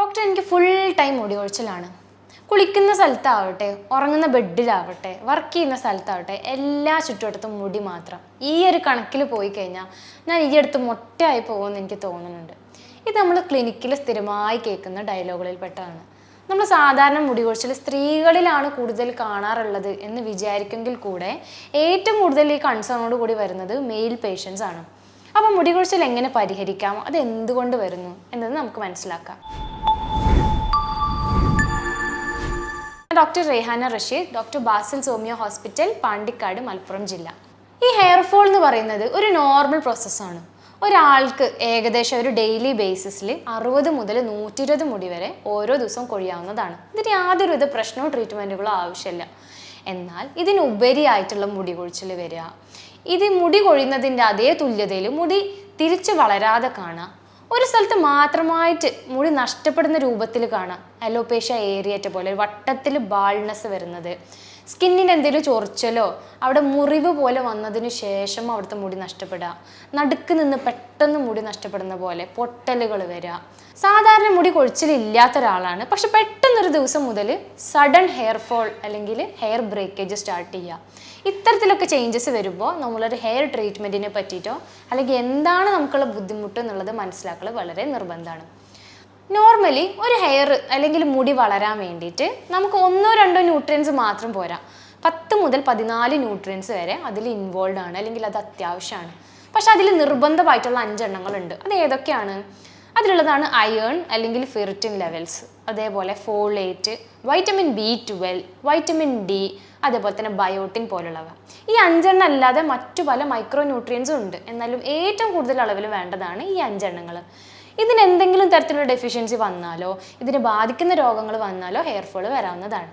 Doctor എനിക്ക് full time മുടി കൊഴിച്ചിലാണ്. കുളിക്കുന്ന സ്ഥലത്താവട്ടെ ഉറങ്ങുന്ന ബെഡിലാവട്ടെ വർക്ക് ചെയ്യുന്ന സ്ഥലത്താവട്ടെ എല്ലാ ചുറ്റുവട്ടത്തും മുടി മാത്രം. ഈ ഒരു കണക്കിൽ പോയി കഴിഞ്ഞാൽ ഞാൻ ഈ അടുത്ത് മൊട്ടയായി പോകുമെന്ന് എനിക്ക് തോന്നുന്നുണ്ട്. ഇത് നമ്മൾ ക്ലിനിക്കിൽ സ്ഥിരമായി കേൾക്കുന്ന ഡയലോഗുകളിൽ പെട്ടതാണ് നമ്മൾ സാധാരണ മുടി കൊഴിച്ചിൽ സ്ത്രീകളിലാണ് കൂടുതൽ കാണാറുള്ളത് എന്ന് വിചാരിക്കുമെങ്കിൽ കൂടെ ഏറ്റവും കൂടുതൽ ഈ കൺസേണോട് കൂടി വരുന്നത് മെയിൽ പേഷ്യൻസ് ആണ്. അപ്പോൾ മുടി കൊഴിച്ചിൽ എങ്ങനെ പരിഹരിക്കാം? അത് എന്തുകൊണ്ട് വരുന്നു? എന്നത് നമുക്ക് മനസ്സിലാക്കാം. Doctor Rehana Rasheed doctor Basil Somio hospital Pandikkad Malappuram ജില്ല. ഈ ഹെയർ ഫോൾ എന്ന് പറയുന്നത് ഒരു നോർമൽ പ്രോസസ്സാണ് ഒരാൾക്ക് ഏകദേശം ഒരു ഡെയിലി ബേസിസിൽ അറുപത് മുതൽ നൂറ്റി ഇരുപത് മുടി വരെ ഓരോ ദിവസവും കൊഴിയാവുന്നതാണ്. ഇതിന് യാതൊരുവിധ പ്രശ്നവും ട്രീറ്റ്മെന്റുകളോ ആവശ്യമില്ല. എന്നാൽ ഇതിനുപരിയായിട്ടുള്ള മുടി കൊഴിച്ചിൽ വരിക. ഇത് മുടി കൊഴിയുന്നതിന്റെ അതേ തുല്യതയിൽ മുടി തിരിച്ച് വളരാതെ കാണാം ഒരു സ്ഥലത്ത് മാത്രമായിട്ട് മുടി നഷ്ടപ്പെടുന്ന രൂപത്തിൽ കാണാം അലോപേഷ്യ ഏരിയറ്റ പോലെ വട്ടത്തിൽ ബാൾനെസ് വരുന്നത്. സ്കിന്നിന് എന്തെങ്കിലും ചൊറിച്ചലോ അവിടെ മുറിവ് പോലെ വന്നതിന് ശേഷം അവിടുത്തെ മുടി നഷ്ടപ്പെടുക. നടുക്ക് നിന്ന് പെട്ടെന്ന് മുടി നഷ്ടപ്പെടുന്ന പോലെ പൊട്ടലുകൾ വരിക. സാധാരണ മുടി കൊഴിച്ചിലില്ലാത്ത ഒരാളാണ്. പക്ഷെ പെട്ടെന്നൊരു ദിവസം മുതൽ സഡൻ ഹെയർ ഫോൾ അല്ലെങ്കിൽ ഹെയർ ബ്രേക്കേജ് സ്റ്റാർട്ട് ചെയ്യുക. ഇത്തരത്തിലൊക്കെ ചേഞ്ചസ് വരുമ്പോൾ നമ്മളൊരു ഹെയർ ട്രീറ്റ്മെന്റിനെ പറ്റിയിട്ടോ അല്ലെങ്കിൽ എന്താണ് നമുക്കുള്ള ബുദ്ധിമുട്ട് എന്നുള്ളത് മനസ്സിലാക്കൽ വളരെ നിർബന്ധമാണ്. നോർമലി ഒരു ഹെയർ അല്ലെങ്കിൽ മുടി വളരാൻ വേണ്ടിയിട്ട് നമുക്ക് ഒന്നോ രണ്ടോ ന്യൂട്രിയൻസ് മാത്രം പോരാ. പത്ത് മുതൽ പതിനാല് ന്യൂട്രിയൻസ് വരെ അതിൽ ഇൻവോൾവ് ആണ് അല്ലെങ്കിൽ അത് അത്യാവശ്യമാണ്. പക്ഷെ അതിൽ നിർബന്ധമായിട്ടുള്ള അഞ്ചെണ്ണങ്ങളുണ്ട്. അത് ഏതൊക്കെയാണ്? അതിലുള്ളതാണ് അയേൺ അല്ലെങ്കിൽ ഫെറിറ്റിൻ ലെവൽസ് അതേപോലെ folate vitamin B twelve vitamin D അതേപോലെ തന്നെ ബയോട്ടിൻ പോലുള്ളവ. ഈ അഞ്ചെണ്ണം അല്ലാതെ മറ്റു പല മൈക്രോ ന്യൂട്രിയൻസും ഉണ്ട്. എന്നാലും ഏറ്റവും കൂടുതൽ അളവിൽ വേണ്ടതാണ് ഈ അഞ്ചെണ്ണങ്ങൾ ഇതിന് എന്തെങ്കിലും തരത്തിലുള്ള ഡെഫിഷ്യൻസി വന്നാലോ ഇതിന് ബാധിക്കുന്ന രോഗങ്ങൾ വന്നാലോ ഹെയർ ഫോൾ വരാവുന്നതാണ്.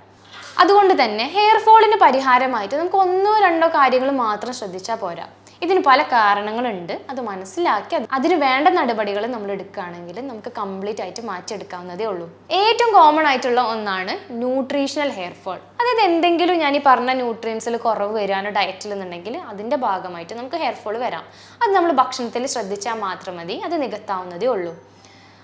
അതുകൊണ്ട് തന്നെ ഹെയർ ഫോളിന് പരിഹാരമായിട്ട് നമുക്ക് ഒന്നോ രണ്ടോ കാര്യങ്ങൾ മാത്രം ശ്രദ്ധിച്ചാൽ പോരാ. ഇതിന് പല കാരണങ്ങളുണ്ട്. അത് മനസ്സിലാക്കി അതിന് വേണ്ട നടപടികൾ നമ്മൾ എടുക്കുകയാണെങ്കിൽ നമുക്ക് കംപ്ലീറ്റ് ആയിട്ട് മാറ്റിയെടുക്കാവുന്നതേ ഉള്ളൂ. ഏറ്റവും കോമൺ ആയിട്ടുള്ള ഒന്നാണ് ന്യൂട്രീഷണൽ ഹെയർ ഫോൾ അതായത് എന്തെങ്കിലും ഞാൻ ഈ പറഞ്ഞ ന്യൂട്രിയൻസിൽ കുറവ് വരാനോ ഡയറ്റിൽ എന്നുണ്ടെങ്കിൽ അതിന്റെ ഭാഗമായിട്ട് നമുക്ക് ഹെയർ ഫോൾ വരാം. അത് നമ്മൾ ഭക്ഷണത്തിൽ ശ്രദ്ധിച്ചാൽ മാത്രം മതി. അത് നികത്താവുന്നതേ ഉള്ളൂ.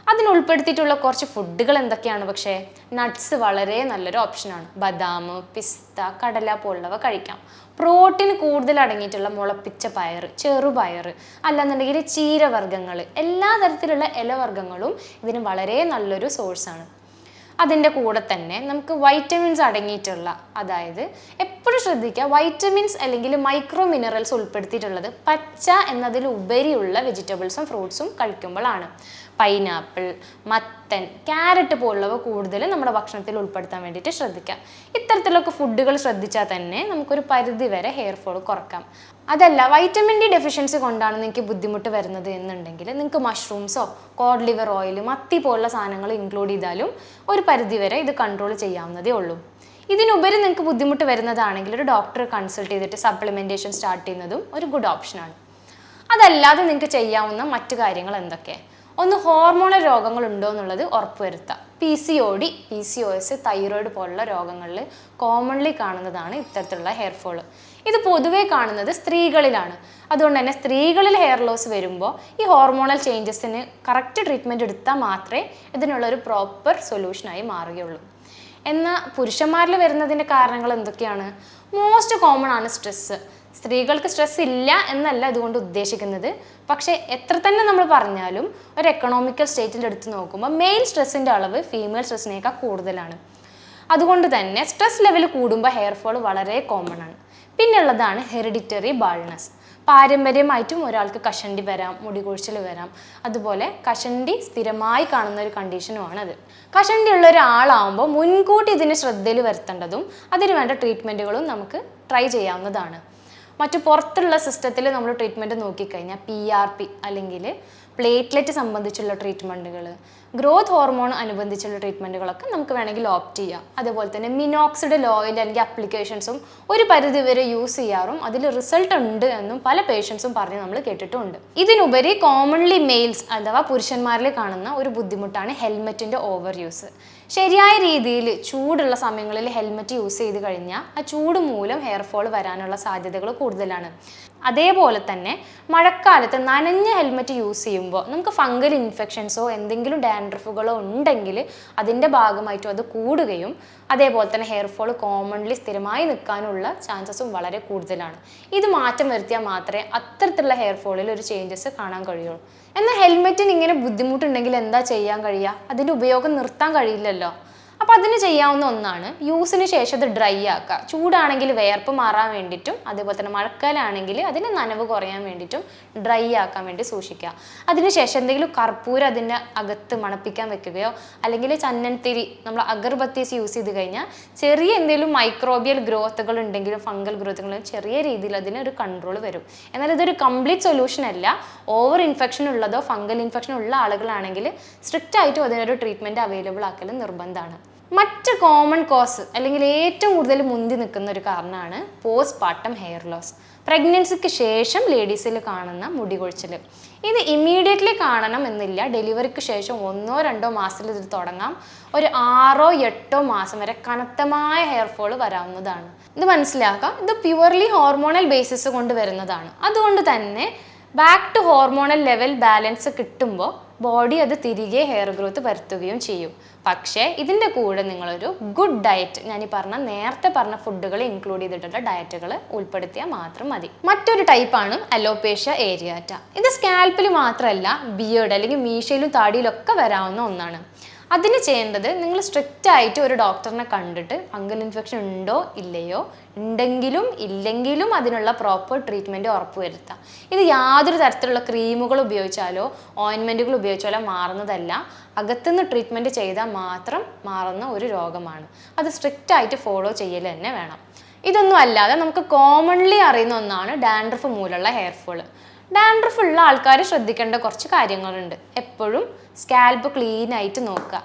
അതിന് ഉൾപ്പെടുത്തിയിട്ടുള്ള കുറച്ച് ഫുഡുകൾ എന്തൊക്കെയാണ്? പക്ഷേ നട്ട്സ് വളരെ നല്ലൊരു ഓപ്ഷനാണ് ബദാം പിസ്ത കടല പോലുള്ളവ കഴിക്കാം. പ്രോട്ടീൻ കൂടുതൽ അടങ്ങിയിട്ടുള്ള മുളപ്പിച്ച പയർ ചെറുപയർ അല്ലാന്നുണ്ടെങ്കിൽ ചീരവർഗങ്ങൾ എല്ലാ തരത്തിലുള്ള ഇലവർഗങ്ങളും ഇതിന് വളരെ നല്ലൊരു സോഴ്സാണ് അതിന്റെ കൂടെ തന്നെ നമുക്ക് വൈറ്റമിൻസ് അടങ്ങിയിട്ടുള്ള അതായത് എപ്പോഴും ശ്രദ്ധിക്കുക വൈറ്റമിൻസ് അല്ലെങ്കിൽ മൈക്രോ മിനറൽസ് ഉൾപ്പെടുത്തിയിട്ടുള്ളത് പച്ച എന്നതിലുപരിയുള്ള വെജിറ്റബിൾസും ഫ്രൂട്ട്സും കഴിക്കുമ്പോഴാണ്. പൈനാപ്പിൾ മത്തൻ ക്യാരറ്റ് പോലുള്ളവ കൂടുതൽ നമ്മുടെ ഭക്ഷണത്തിൽ ഉൾപ്പെടുത്താൻ വേണ്ടിയിട്ട് ശ്രദ്ധിക്കാം. ഇത്തരത്തിലൊക്കെ ഫുഡുകൾ ശ്രദ്ധിച്ചാൽ തന്നെ നമുക്കൊരു പരിധി വരെ ഹെയർ ഫോൾ കുറക്കാം. അതല്ല വൈറ്റമിൻ ഡി ഡെഫിഷ്യൻസി കൊണ്ടാണ് നിങ്ങൾക്ക് ബുദ്ധിമുട്ട് വരുന്നത് എന്നുണ്ടെങ്കിൽ നിങ്ങൾക്ക് മഷ്റൂംസോ കോഡ് ലിവർ ഓയിൽ മത്തി പോലുള്ള സാധനങ്ങൾ ഇൻക്ലൂഡ് ചെയ്താലും ഒരു പരിധി വരെ ഇത് കൺട്രോൾ ചെയ്യാവുന്നതേ ഉള്ളൂ. ഇതിനുപരി നിങ്ങൾക്ക് ബുദ്ധിമുട്ട് വരുന്നതാണെങ്കിൽ ഒരു ഡോക്ടറെ കൺസൾട്ട് ചെയ്തിട്ട് സപ്ലിമെന്റേഷൻ സ്റ്റാർട്ട് ചെയ്യുന്നതും ഒരു ഗുഡ് ഓപ്ഷനാണ് അതല്ലാതെ നിങ്ങൾക്ക് ചെയ്യാവുന്ന മറ്റു കാര്യങ്ങൾ എന്തൊക്കെ? ഒന്ന് ഹോർമോണൽ രോഗങ്ങൾ ഉണ്ടോ എന്നുള്ളത് ഉറപ്പുവരുത്താം. P C O D P C O S thyroid പോലുള്ള രോഗങ്ങളിൽ കോമൺലി കാണുന്നതാണ് ഇത്തരത്തിലുള്ള ഹെയർ ഫോൾ ഇത് പൊതുവേ കാണുന്നത് സ്ത്രീകളിലാണ്. അതുകൊണ്ട് തന്നെ സ്ത്രീകളിൽ ഹെയർ ലോസ് വരുമ്പോൾ ഈ ഹോർമോണൽ ചേഞ്ചസിന് കറക്റ്റ് ട്രീറ്റ്മെന്റ് എടുത്താൽ മാത്രമേ ഇതിനുള്ളൊരു പ്രോപ്പർ സൊല്യൂഷനായി മാറുകയുള്ളൂ. എന്നാൽ പുരുഷന്മാരിൽ വരുന്നതിന്റെ കാരണങ്ങൾ എന്തൊക്കെയാണ്? മോസ്റ്റ് കോമൺ ആണ് സ്ട്രെസ്സ് സ്ത്രീകൾക്ക് സ്ട്രെസ് ഇല്ല എന്നല്ല ഇതുകൊണ്ട് ഉദ്ദേശിക്കുന്നത്. പക്ഷേ എത്ര തന്നെ നമ്മൾ പറഞ്ഞാലും ഒരു എക്കണോമിക്കൽ സ്റ്റേറ്റിൽ എടുത്ത് നോക്കുമ്പോൾ മെയിൽ സ്ട്രെസ്സിന്റെ അളവ് ഫീമെയിൽ സ്ട്രെസ്സിനേക്കാൾ കൂടുതലാണ്. അതുകൊണ്ട് തന്നെ സ്ട്രെസ് ലെവൽ കൂടുമ്പോൾ ഹെയർ ഫോൾ വളരെ കോമൺ ആണ്. പിന്നുള്ളതാണ് ഹെറിഡിറ്ററി ബാൾനെസ് പാരമ്പര്യമായിട്ടും ഒരാൾക്ക് കഷണ്ടി വരാം മുടി കൊഴിച്ചിൽ വരാം. അതുപോലെ കഷണ്ടി സ്ഥിരമായി കാണുന്ന ഒരു കണ്ടീഷനുമാണത് കഷണ്ടി ഉള്ള ഒരാളാവുമ്പോൾ മുൻകൂട്ടി ഇതിന് ശ്രദ്ധയിൽ വരുത്തേണ്ടതും അതിന് വേണ്ട ട്രീറ്റ്മെന്റുകളും നമുക്ക് ട്രൈ ചെയ്യാവുന്നതാണ്. മറ്റു പുറത്തുള്ള സിസ്റ്റത്തിൽ നമ്മൾ ട്രീറ്റ്മെന്റ് നോക്കിക്കഴിഞ്ഞാൽ പി ആർ പി അല്ലെങ്കിൽ പ്ലേറ്റ്ലെറ്റ് സംബന്ധിച്ചുള്ള ട്രീറ്റ്മെന്റുകൾ ഗ്രോത്ത് ഹോർമോൺ അനുബന്ധിച്ചുള്ള ട്രീറ്റ്മെന്റുകളൊക്കെ നമുക്ക് വേണമെങ്കിൽ ഓപ്റ്റ് ചെയ്യാം. അതുപോലെ തന്നെ മിനോക്സിഡ് ഓയിൽ അല്ലെങ്കിൽ അപ്ലിക്കേഷൻസും ഒരു പരിധി വരെ യൂസ് ചെയ്യാറും. അതിൽ റിസൾട്ട് ഉണ്ട് എന്നും പല പേഷ്യൻസും പറഞ്ഞ് നമ്മൾ കേട്ടിട്ടുണ്ട്. ഇതിനുപരി കോമൺലി മെയിൽസ് അഥവാ പുരുഷന്മാരിൽ കാണുന്ന ഒരു ബുദ്ധിമുട്ടാണ് ഹെൽമെറ്റിന്റെ ഓവർ യൂസ് ശരിയായ രീതിയിൽ ചൂടുള്ള സമയങ്ങളിൽ ഹെൽമെറ്റ് യൂസ് ചെയ്ത് കഴിഞ്ഞാൽ ആ ചൂട് മൂലം ഹെയർ ഫോൾ വരാനുള്ള സാധ്യതകൾ കൂടുതലാണ്. അതേപോലെ തന്നെ മഴക്കാലത്ത് നനഞ്ഞ ഹെൽമെറ്റ് യൂസ് ചെയ്യുമ്പോൾ നമുക്ക് ഫംഗൽ ഇൻഫെക്ഷൻസോ എന്തെങ്കിലും ഡാമേജ് ഡാൻഡ്രഫുകളോ ഉണ്ടെങ്കിൽ അതിന്റെ ഭാഗമായിട്ടും അത് കൂടുകയും അതേപോലെ തന്നെ ഹെയർ ഫോൾ കോമൺലി സ്ഥിരമായി നിൽക്കാനുള്ള ചാൻസസും വളരെ കൂടുതലാണ്. ഇത് മാറ്റം വരുത്തിയാൽ മാത്രമേ അത്തരത്തിലുള്ള ഹെയർ ഫോളിൽ ഒരു ചേഞ്ചസ് കാണാൻ കഴിയുള്ളൂ. എന്നാൽ ഹെൽമെറ്റിന് ഇങ്ങനെ ബുദ്ധിമുട്ടുണ്ടെങ്കിൽ എന്താ ചെയ്യാൻ കഴിയുക? അതിന്റെ ഉപയോഗം നിർത്താൻ കഴിയില്ലല്ലോ. അപ്പോൾ അതിന് ചെയ്യാവുന്ന ഒന്നാണ് യൂസിന് ശേഷം അത് ഡ്രൈ ആക്കുക. ചൂടാണെങ്കിൽ വേർപ്പ് മാറാൻ വേണ്ടിയിട്ടും അതുപോലെ തന്നെ മഴക്കാലാണെങ്കിൽ അതിന് നനവ് കുറയാൻ വേണ്ടിയിട്ടും ഡ്രൈ ആക്കാൻ വേണ്ടി സൂക്ഷിക്കുക. അതിനുശേഷം എന്തെങ്കിലും കർപ്പൂരം അതിന്റെ അകത്ത് മണപ്പിക്കാൻ വെക്കുകയോ അല്ലെങ്കിൽ ചന്നൻതിരി നമ്മൾ അഗർബത്തീസ് യൂസ് ചെയ്ത് കഴിഞ്ഞാൽ ചെറിയ എന്തെങ്കിലും മൈക്രോബിയൽ ഗ്രോത്തുകൾ ഉണ്ടെങ്കിലും ഫംഗൽ ഗ്രോത്തുകൾ ചെറിയ രീതിയിൽ അതിന് ഒരു കൺട്രോൾ വരും. എന്നാൽ ഇതൊരു കംപ്ലീറ്റ് സൊല്യൂഷൻ അല്ല. ഓവർ ഇൻഫെക്ഷൻ ഉള്ളതോ ഫംഗൽ ഇൻഫെക്ഷൻ ഉള്ള ആളുകളാണെങ്കിൽ സ്ട്രിക്റ്റ് ആയിട്ടും അതിനൊരു ട്രീറ്റ്മെന്റ് അവൈലബിൾ ആക്കൽ നിർബന്ധമാണ്. മറ്റ് കോമൺ കോസ് അല്ലെങ്കിൽ ഏറ്റവും കൂടുതൽ മുന്തി നിൽക്കുന്ന ഒരു കാരണമാണ് പോസ്റ്റ് പാർട്ടം ഹെയർ ലോസ് പ്രഗ്നൻസിക്ക് ശേഷം ലേഡീസിൽ കാണുന്ന മുടി കൊഴിച്ചിൽ ഇത് ഇമ്മീഡിയറ്റ്ലി കാണണം എന്നില്ല. ഡെലിവറിക്ക് ശേഷം ഒന്നോ രണ്ടോ മാസത്തിൽ ഇത് തുടങ്ങാം. ഒരു ആറോ എട്ടോ മാസം വരെ കനത്തമായ ഹെയർ ഫോൾ വരാവുന്നതാണ്. ഇത് മനസ്സിലാക്കാം. ഇത് പ്യുവർലി ഹോർമോണൽ ബേസിസ് കൊണ്ട് വരുന്നതാണ്. അതുകൊണ്ട് തന്നെ back to hormonal level balance കിട്ടുമ്പോൾ ബോഡി അത് തിരികെ ഹെയർ ഗ്രോത്ത് വരുത്തുകയും ചെയ്യും. പക്ഷേ ഇതിന്റെ കൂടെ നിങ്ങളൊരു ഗുഡ് ഡയറ്റ് ഞാൻ ഈ പറഞ്ഞ നേരത്തെ പറഞ്ഞ ഫുഡുകൾ ഇൻക്ലൂഡ് ചെയ്തിട്ടുള്ള ഡയറ്റുകൾ ഉൾപ്പെടുത്തിയാൽ മാത്രം മതി. മറ്റൊരു ടൈപ്പാണ് അലോപേഷ്യ ഏരിയാറ്റ ഇത് സ്കാൽപ്പിൽ മാത്രമല്ല ബിയേർഡ് അല്ലെങ്കിൽ മീശയിലും താടിയിലൊക്കെ വരാവുന്ന ഒന്നാണ്. അതിന് ചെയ്യേണ്ടത് നിങ്ങൾ സ്ട്രിക്റ്റ് ആയിട്ട് ഒരു ഡോക്ടറിനെ കണ്ടിട്ട് ഫംഗൽ ഇൻഫെക്ഷൻ ഉണ്ടോ ഇല്ലയോ ഉണ്ടെങ്കിലും ഇല്ലെങ്കിലും അതിനുള്ള പ്രോപ്പർ ട്രീറ്റ്മെന്റ് ഉറപ്പുവരുത്തുക. ഇത് യാതൊരു തരത്തിലുള്ള ക്രീമുകൾ ഉപയോഗിച്ചാലോ ഓയിൻമെന്റുകൾ ഉപയോഗിച്ചാലോ മാറുന്നതല്ല. അകത്തുനിന്ന് ട്രീറ്റ്മെന്റ് ചെയ്താൽ മാത്രം മാറുന്ന ഒരു രോഗമാണ്. അത് സ്ട്രിക്റ്റ് ആയിട്ട് ഫോളോ ചെയ്യൽ തന്നെ വേണം. ഇതൊന്നും അല്ലാതെ നമുക്ക് കോമൺലി അറിയുന്ന ഒന്നാണ് ഡാൻഡ്രഫ് മൂലമുള്ള ഹെയർ ഫോൾ ഡാൻഡ്രഫ് ഉള്ള ആൾക്കാർ ശ്രദ്ധിക്കേണ്ട കുറച്ച് കാര്യങ്ങളുണ്ട്. എപ്പോഴും സ്കാൽപ്പ് ക്ലീൻ ആയിട്ട് നോക്കുക.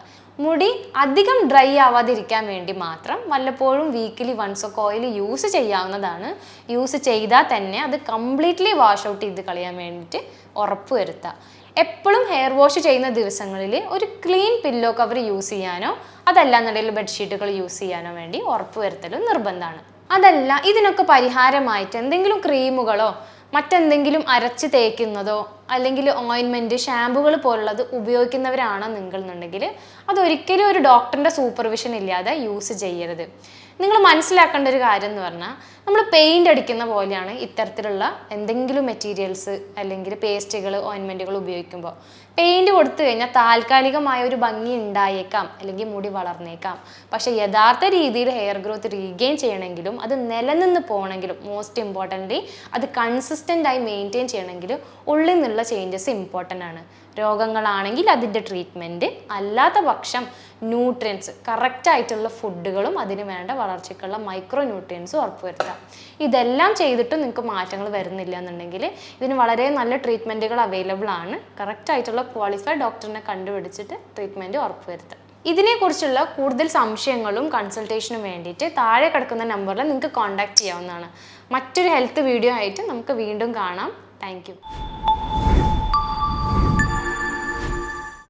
മുടി അധികം ഡ്രൈ ആവാതിരിക്കാൻ വേണ്ടി മാത്രം വല്ലപ്പോഴും വീക്കിലി വൺസ് ഒക്കെ ഓയിൽ യൂസ് ചെയ്യാവുന്നതാണ്. യൂസ് ചെയ്താൽ തന്നെ അത് കംപ്ലീറ്റ്ലി വാഷ് ഔട്ട് ചെയ്ത് കളയാൻ വേണ്ടിയിട്ട് ഉറപ്പ് വരുത്തുക. എപ്പോഴും ഹെയർ വാഷ് ചെയ്യുന്ന ദിവസങ്ങളിൽ ഒരു ക്ലീൻ പില്ലോ കവർ യൂസ് ചെയ്യാനോ അതല്ലാന്നുണ്ടെങ്കിൽ ബെഡ്ഷീറ്റുകൾ യൂസ് ചെയ്യാനോ വേണ്ടി ഉറപ്പ് വരുത്തലും നിർബന്ധമാണ്. അതല്ല ഇതിനൊക്കെ പരിഹാരമായിട്ട് എന്തെങ്കിലും ക്രീമുകളോ മറ്റെന്തെങ്കിലും അരച്ച് തേക്കുന്നതോ അല്ലെങ്കിൽ ഓയിൻമെന്റ് ഷാമ്പുകൾ പോലുള്ളത് ഉപയോഗിക്കുന്നവരാണോ നിങ്ങൾ എന്നുണ്ടെങ്കിൽ അതൊരിക്കലും ഒരു ഡോക്ടറിന്റെ സൂപ്പർവിഷൻ ഇല്ലാതെ യൂസ് ചെയ്യരുത്. നിങ്ങൾ മനസ്സിലാക്കേണ്ട ഒരു കാര്യം എന്ന് പറഞ്ഞാൽ നമ്മൾ പെയിന്റ് അടിക്കുന്ന പോലെയാണ് ഇത്തരത്തിലുള്ള എന്തെങ്കിലും മെറ്റീരിയൽസ് അല്ലെങ്കിൽ പേസ്റ്റുകൾ ഓയിൻമെന്റുകൾ ഉപയോഗിക്കുമ്പോൾ. പെയിന്റ് കൊടുത്തു കഴിഞ്ഞാൽ താൽക്കാലികമായ ഒരു ഭംഗി ഉണ്ടായേക്കാം അല്ലെങ്കിൽ മുടി വളർന്നേക്കാം. പക്ഷേ യഥാർത്ഥ രീതിയിൽ ഹെയർ ഗ്രോത്ത് റീഗെയിൻ ചെയ്യണമെങ്കിലും അത് നിലനിന്ന് പോകണമെങ്കിലും മോസ്റ്റ് ഇമ്പോർട്ടന്റ് അത് കൺസിസ്റ്റന്റായി മെയിന്റെയിൻ ചെയ്യണമെങ്കിൽ ഉള്ളിൽ നിന്നുള്ള ചേഞ്ചസ് ഇമ്പോർട്ടന്റ് ആണ്. രോഗങ്ങളാണെങ്കിൽ അതിന്റെ ട്രീറ്റ്മെന്റ് അല്ലാത്ത പക്ഷം ന്യൂട്രിയൻസ് കറക്റ്റായിട്ടുള്ള ഫുഡുകളും അതിന് വേണ്ട വളർച്ചയ്ക്കുള്ള മൈക്രോ ന്യൂട്രിയൻസും ഉറപ്പുവരുത്താം ഇതെല്ലാം ചെയ്തിട്ടും നിങ്ങൾക്ക് മാറ്റങ്ങൾ വരുന്നില്ല എന്നുണ്ടെങ്കിൽ ഇതിന് വളരെ നല്ല ട്രീറ്റ്മെന്റുകൾ അവൈലബിൾ ആണ്. കറക്റ്റായിട്ടുള്ള ക്വാളിഫൈഡ് ഡോക്ടറിനെ കണ്ടുപിടിച്ചിട്ട് ട്രീറ്റ്മെന്റ് ഉറപ്പുവരുത്താം ഇതിനെക്കുറിച്ചുള്ള കൂടുതൽ സംശയങ്ങളും കൺസൾട്ടേഷനും വേണ്ടിയിട്ട് താഴെ കിടക്കുന്ന നമ്പറിൽ നിങ്ങൾക്ക് കോൺടാക്റ്റ് ചെയ്യാവുന്നതാണ്. മറ്റൊരു ഹെൽത്ത് വീഡിയോ ആയിട്ട് നമുക്ക് വീണ്ടും കാണാം. താങ്ക്